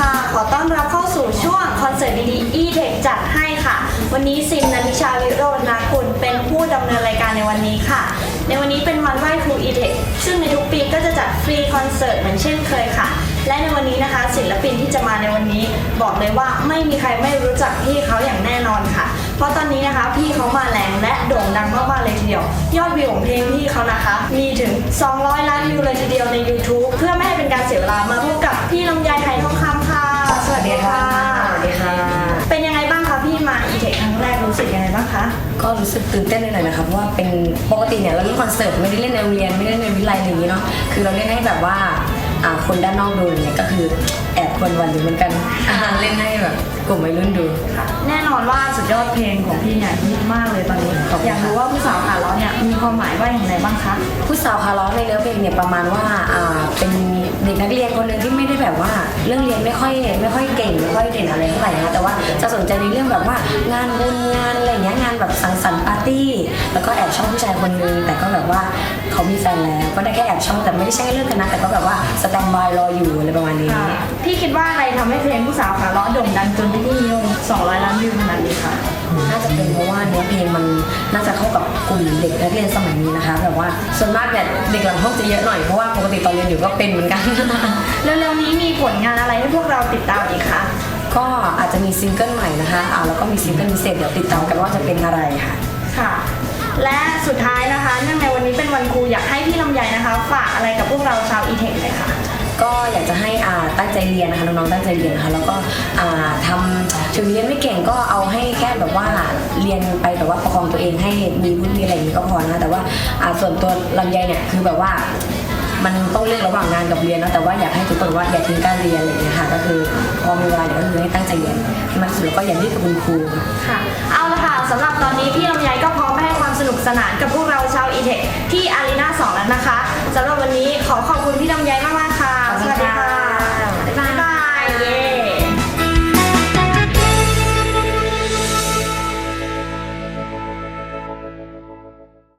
ค่ะ ขอต้อนรับเข้าสู่ช่วงคอนเสิร์ตดีๆ e-tech จัดให้ค่ะ วันนี้ซิมนันทิชาวิโรจน์นาคุณเป็นผู้ดำเนินรายการในวันนี้ค่ะ ในวันนี้เป็นวันไหว้ครู e-tech ซึ่งในทุกปีก็จะจัดฟรีคอนเสิร์ตเหมือนเช่นเคยค่ะ และในวันนี้นะคะ ศิลปินที่จะมาในวันนี้ บอกเลยว่าไม่มีใครไม่รู้จักพี่เขาอย่างแน่นอนค่ะ เพราะตอนนี้นะคะพี่เขามาแรงและโด่งดังมากๆเลยทีเดียว ยอดวิวของเพลงพี่เขานะคะ มีถึง 200 ล้านวิวเลยทีเดียวใน YouTube เพื่อไม่ให้เป็นการเสียเวลามาพบกั รั้งแรกรู้สึกยังไงบ้างคะ ก็รู้สึกตื่นเต้นหน่อยๆนะคะเพราะว่าเป็นปกติเนี่ยเราเล่นคอนเสิร์ตไม่ได้เล่นในโรงเรียนไม่ได้เล่นในวิทยาลัยอะไรอย่างนี้เนาะคือเราเล่นให้แบบว่าอ่าคนด้านนอกดูเนี่ยก็คือแอบคนวันอยู่เหมือนกันอ่าเล่นให้แบบกลุ่มวัยรุ่นดูแน่นอนว่าสุดยอดเพลงของพี่เนี่ยฮิตมากเลยตอนนี้ ขอบคุณค่ะ อยากรู้ว่าผู้สาวขาล้อเนี่ยมีความหมายว่าอย่างไรบ้างคะ ผู้สาวคาร์ลอสในเนื้อเพลงเนี่ยประมาณว่าอ่าเป็นเด็ก นักเรียนคนหนึ่งที่ไม่ได้แบบว่าเรื่องเรียนไม่ค่อยไม่ค่อยเก่งไม่ค่อยเด่นอะไรเท่าไหร่นะแต่ว่าจะสนใจในเรื่องแบบว่างานบุญงานอะไรเงี้ยงานแบบสังสรรค์ปาร์ตี้ แล้วก็แอบชอบผู้ชายคนนึงแต่ก็แบบว่าเขามีแฟนแล้วก็ได้แค่แอบชอบแต่ไม่ได้ใช่เรื่องกันนะแต่ก็แบบว่าสแตนบายรออยู่อะไรประมาณนี้พี่คิดว่าอะไรทำให้เพลงผู้สาวขาล้อโด่งดังจนเป็นที่นิยม200 ล้านวิวขนาดนี้คะ น่าจะเป็นเพราะว่าเนื้อเพลงมันน่าจะเข้ากับกลุ่มเด็กนักเรียนสมัยนี้นะคะแบบว่าส่วนมากเนี่ยเด็กหลังห้องจะเยอะหน่อยเพราะว่าปกติตอนเรียนอยู่ก็เป็นเหมือนกันเร็วๆนี้มีผลงานอะไรให้พวกเราติดตามอีกคะก็อาจจะมีซิงเกิลใหม่นะคะอ่าแล้วก็มีซิงเกิลพิเศษเดี๋ยวติดตามกันว่าจะเป็นอะไรค่ะ ค่ะ และสุดท้ายนะคะเนื่องในวันนี้เป็นวันครูอยากให้พี่ลำไยนะคะ ฝากอะไรกับพวกเราชาว e-tech เลยค่ะ ก็อยากจะให้อ่าตั้งใจเรียนนะคะน้องๆตั้งใจเรียนนะคะแล้วก็อ่าทำถึงเรียนไม่เก่งก็เอาให้แค่แบบว่าเรียนไปแบบว่าประคองตัวเองให้มีวุฒิมีอะไรอย่างนี้ก็พอนะแต่ว่าอ่าส่วนตัวลำไยเนี่ยคือแบบว่ามันต้องเลือกระหว่างงานกับเรียนนะแต่ว่าอยากให้ทุกคนว่าอย่าทิ้งการเรียนอะไรอย่างเงี้ยค่ะก็คือพอมีเวลาเนี่ยก็คือให้ตั้งใจเรียนมากสุดแล้วก็อย่าดื้อกับคุณครูค่ะ เอาละค่ะสำหรับตอนนี้พี่ลำไยก็พร้อมไปให้ความสนุกสนานกับพวกเราชาว e-tech ที่อารีนา2แล้วนะคะสำหรับวันนี้ขอขอบคุณพี่ลำไย